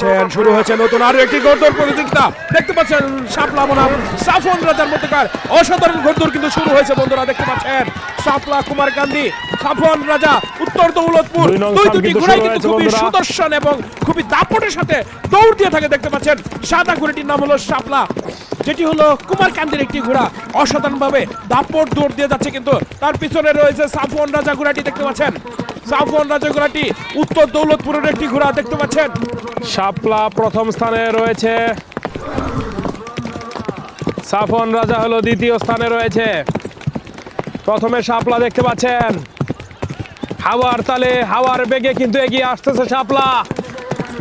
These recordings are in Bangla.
পাচ্ছেন শুরু হয়েছে নতুন আরও একটি ঘোড়দৌড় প্রতিযোগিতা। দেখতে পাচ্ছেন শাপলা বনাম সাফন রাজার মধ্যকার অসাধারণ ঘোড়দৌড় কিন্তু শুরু হয়েছে বন্ধুরা দেখতে পাচ্ছেন শাপলা কুমার গান্ধী সাফন রাজা উত্তর দৌলতপুর দুই দুটি ঘোড়াই কিন্তু খুবই সুদর্শন এবং খুবই দাপটের সাথে দৌড় দিয়ে থাকে দেখতে পাচ্ছেন সাদা ঘোড়াটির নাম হলো শাপলা যেটি হলো কুমার কান্দির একটি ঘোড়া। অসাধারণ ভাবে দাপট দৌড় দিয়ে যাচ্ছে কিন্তু তার পিছনে রয়েছে সাফওয়ান রাজা ঘোড়াটি দেখতে পাচ্ছেন। সাফওয়ান রাজা ঘোড়াটি উত্তর দৌলতপুরের একটি ঘোড়া দেখতে পাচ্ছেন। শাপলা প্রথম স্থানে রয়েছে। সাফন রাজা হলো দ্বিতীয় স্থানে রয়েছে। প্রথমে শাপলা দেখতে পাচ্ছেন। হাওয়ার তালে হাওয়ার বেগে কিন্তু এগিয়ে আসতেছে শাপলা।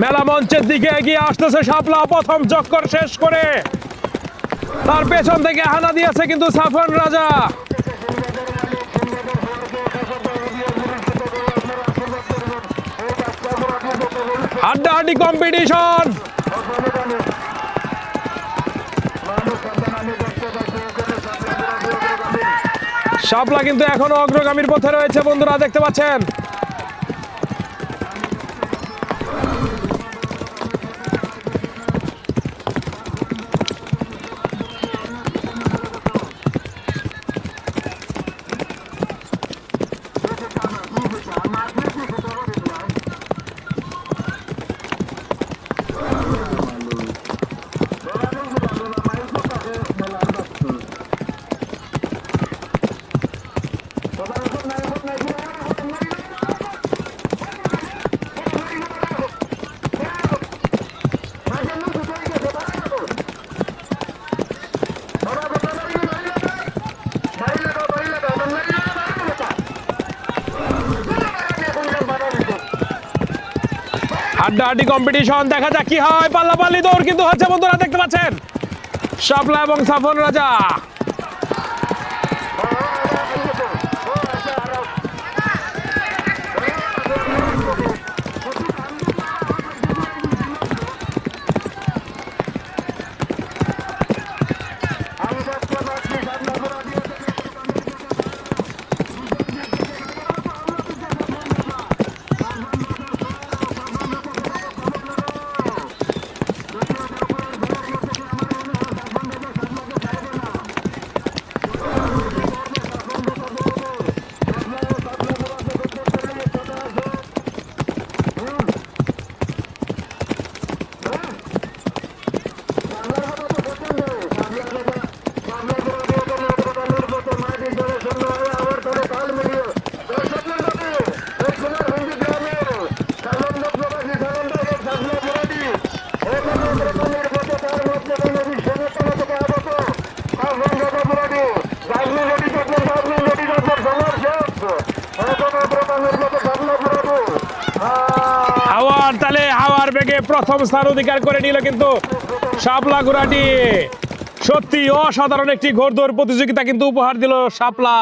মেলা মঞ্চের দিকে এগিয়ে আসতেছে শাপলা, প্রথম চক্কর শেষ করে। তার পেছন থেকে হানা দিয়েছে কিন্তু সাফন রাজা। হাড্ডাহাড্ডি কম্পিটিশন শাপলা কিন্তু এখনও অগ্রগামীর পথে রয়েছে বন্ধুরা দেখতে পাচ্ছেন? হাড্ডাহাড্ডি কম্পিটিশন দেখা যাক কি হয়। পাল্লাপাল্লি দৌড় কিন্তু হচ্ছে বন্ধুরা, দেখতে পাচ্ছেন? শাপলা এবং সাফন রাজা হাওয়ার তালে হাওয়ার বেগে প্রথম স্থান অধিকার করে নিল কিন্তু শাপলা ঘোড়াটি। সত্যি অসাধারণ একটি ঘোরদৌড় প্রতিযোগিতা কিন্তু উপহার দিল শাপলা।